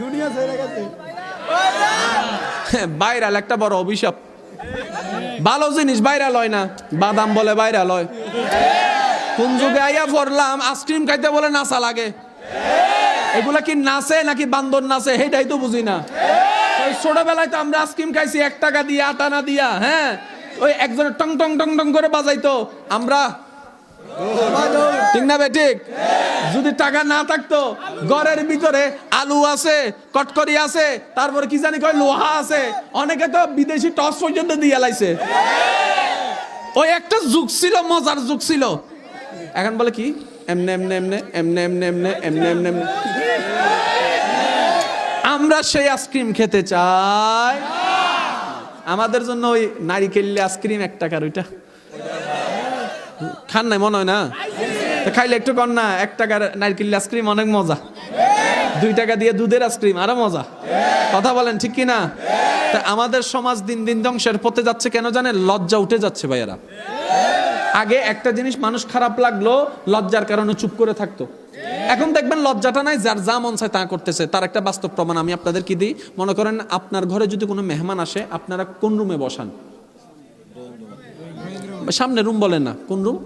দুনিয়া ছেড়ে গেছে। ভাইরাল একটা বড় অভিশাপ। ভালো জিনিস ভাইরাল হয় না বাদাম বলে ভাইরাল হয়। কোন যুগে আইয়া পড়লাম আইসক্রিম খাইতে বলে নাচা লাগে। এগুলা কি নাচে নাকি বান্দর নাচে সেটাই তো বুঝি না। ওই ছোটবেলায় তো আমরা আইসক্রিম খাইছি এক টাকা দিয়ে আটানা দিয়া হ্যাঁ? ওই একজনের টং টং টং টং করে বাজাইতো। আমরা ঠিক না বে ঠিক? যদি টাকা না থাকতো, ঘরের ভিতরে আলু আছে কটকরি আছে, তারপরে কি জানি কয় লোহা আছে। অনেকে তো বিদেশি টস পর্যন্ত দিয়ে লাইছে। ওই একটা যুগ ছিল, মজার যুগ ছিল। এখন বলে কি? এমনে এমনে এমনে এমনে এমনে এমনে এমনে এমনে এমনে। আমরা সেই আইসক্রিম খেতে চাই। আমাদের জন্য ওই নারিকেল আইসক্রিম এক টাকার ওইটা। খান নাই, মনে হয় না? খাইলে একটু কর না, এক টাকার নারকেল আইসক্রিম অনেক মজা। দুই টাকা দিয়ে দুধের আইসক্রিম, আরও মজা। কথা বলেন, ঠিক কি না? তা আমাদের সমাজ দিন দিন ধ্বংসের পথে যাচ্ছে কেন জানে লজ্জা উঠে যাচ্ছে ভাইয়েরা। আগে একটা জিনিস মানুষ খারাপ লাগল, লজ্জার কারণে চুপ করে থাকতো। এখন দেখবেন লজ্জাটা নাই, যার যা মন চায় তা করতেছে। তার একটা বাস্তব প্রমাণ আমি আপনাদের কি দিই? মনে করেন আপনার ঘরে যদি কোনো মেহমান আসে, আপনারা কোন রুমে বসান? সামনে রুম বলেন না, কোন রুম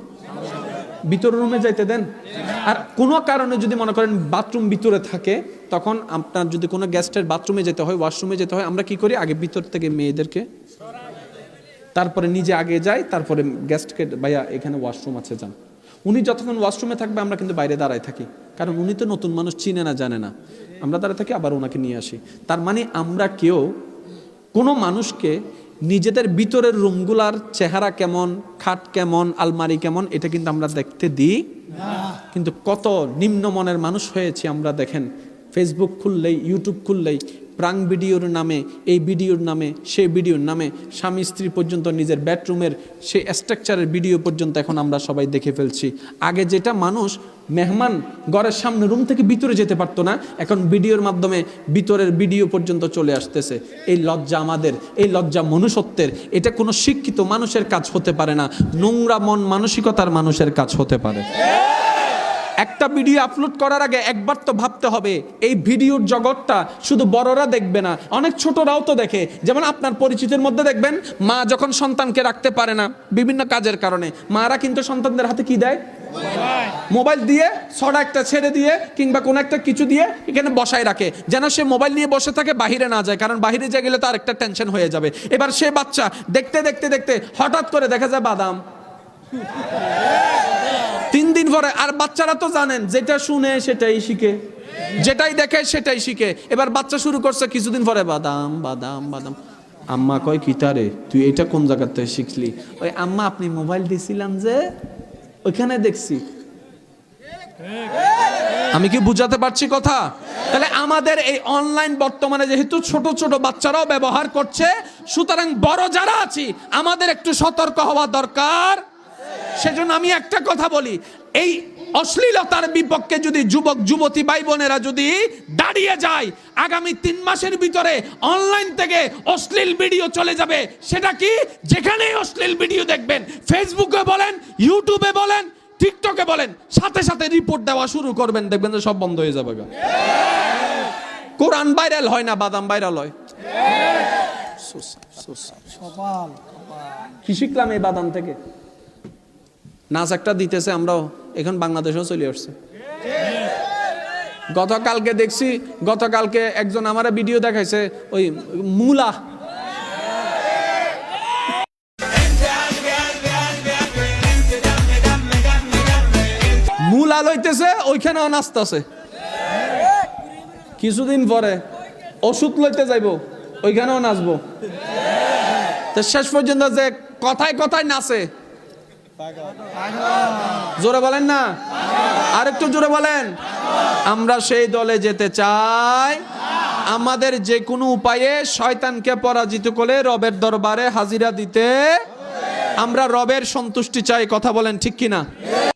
ভিতর রুমে যাইতে দেন। আর কোনো কারণে যদি মনে করেন বাথরুম ভিতরে থাকে, তখন আপনার যদি কোনো গেস্টের বাথরুমে যেতে হয় ওয়াশরুমে যেতে হয়, আমরা কি করি? আগে ভিতর থেকে মেয়েদেরকে, তারপরে নিজে আগে যাই, তারপরে গেস্টকে ভাইয়া, এখানে ওয়াশরুম আছে, যান। উনি যতক্ষণ ওয়াশরুমে থাকবে, আমরা কিন্তু বাইরে দাঁড়ায় থাকি। কারণ উনি তো নতুন মানুষ, চিনে না, জানে না। আমরা দাঁড়ায় থাকি, আবার ওনাকে নিয়ে আসি। তার মানে আমরা কেউ কোনো মানুষকে নিজেদের ভিতরের রুমগুলার চেহারা কেমন, খাট কেমন, আলমারি কেমন, এটা কিন্তু আমরা দেখতে দিই। কিন্তু কত নিম্নমনের মানুষ হয়েছি আমরা দেখেন। ফেসবুক খুললেই ইউটিউব খুললেই প্রাং ভিডিওর নামে, এই ভিডিওর নামে, সেই ভিডিওর নামে স্বামী স্ত্রী পর্যন্ত নিজের বেডরুমের সেই স্ট্রাকচারের ভিডিও পর্যন্ত এখন আমরা সবাই দেখে ফেলছি। আগে যেটা মানুষ মেহমান ঘরের সামনে রুম থেকে ভিতরে যেতে পারতো না, এখন ভিডিওর মাধ্যমে ভিতরের ভিডিও পর্যন্ত চলে আসতেছে। এই লজ্জা আমাদের, এই লজ্জা মনুষ্যত্বের, এটা কোনো শিক্ষিত মানুষের কাজ হতে পারে না, নোংরা মন মানসিকতার মানুষের কাজ হতে পারে। একটা ভিডিও আপলোড করার আগে একবার তো ভাবতে হবে, এই ভিডিওর জগৎটা শুধু বড়রা দেখবে না, অনেক ছোটরাও তো দেখে। যেমন আপনার পরিচিতির মধ্যে দেখবেন, মা যখন সন্তানকে রাখতে পারে না বিভিন্ন কাজের কারণে, মারা কিন্তু সন্তানদের হাতে কি দেয়? মোবাইল দিয়ে, ছড়া একটা ছেড়ে দিয়ে, কিংবা কোনো একটা কিছু দিয়ে এখানে বসায় রাখে। যেন সে মোবাইল নিয়ে বসে থাকে, বাহিরে না যায়, কারণ বাহিরে যে গেলে তো আরেকটা টেনশন হয়ে যাবে। এবার সে বাচ্চা, দেখতে দেখতে দেখতে হঠাৎ করে দেখা যায় বাদাম। পরে আর বাচ্চারা তো জানেন, যেটা শুনে সেটাই শিখে। যেটাই দেখে সেটাই শিখে। এবার বাচ্চা শুরু করছে কিছুদিন পরে, বাদাম বাদাম বাদাম। আম্মা কয়, কি তারে তুই এটা কোন জায়গার থেকে শিখলি? ওই আম্মা, আপনি মোবাইল দিছিলাম যে, ওইখানে দেখছি। আমি কি বুঝাতে পারছি কথা? তাহলে আমাদের এই অনলাইন বর্তমানে যেহেতু ছোট ছোট বাচ্চারাও ব্যবহার করছে, সুতরাং বড় যারা আছি, আমাদের একটু সতর্ক হওয়া দরকার। সেজন্য আমি একটা কথা বলি এই অশ্লীলতার বিপক্ষে যদি যুবক যুবতী ভাই বোনেরা যদি দাঁড়িয়ে যায় আগামী তিন মাসের ভিতরে অনলাইন থেকে অশ্লীল ভিডিও চলে যাবে সেটা কি? যেখানে অশ্লীল ভিডিও দেখবেন ফেসবুকে বলেন ইউটিউবে বলেন টিকটকে বলেন সাথে সাথে রিপোর্ট দেওয়া শুরু করবেন দেখবেন যে সব বন্ধ হয়ে যাবে। কোরআন ভাইরাল হয় না বাদাম ভাইরাল হয়? কি শিখলাম এই বাদাম থেকে? নাচ একটা দিতেছে, আমরাও এখন বাংলাদেশেও চলে আসছে। গতকালকে দেখছি, গতকালকে একজন আমার ভিডিও দেখাইছে, ওই মুলা। মুলা লইতেছে, ওইখানেও নাচতেছে। কিছুদিন পরে ওষুধ লইতে যাইব, ওইখানেও নাচবো। তো শেষ পর্যন্ত যে কথায় কথায় নাচে জোরে বলেন না? আর একটু জোরে বলেন। আমরা সেই দলে যেতে চাই। আমাদের যে কোনো উপায়ে শয়তানকে পরাজিত করে রবের দরবারে হাজিরা দিতে আমরা রবের সন্তুষ্টি চাই। কথা বলেন ঠিক কিনা?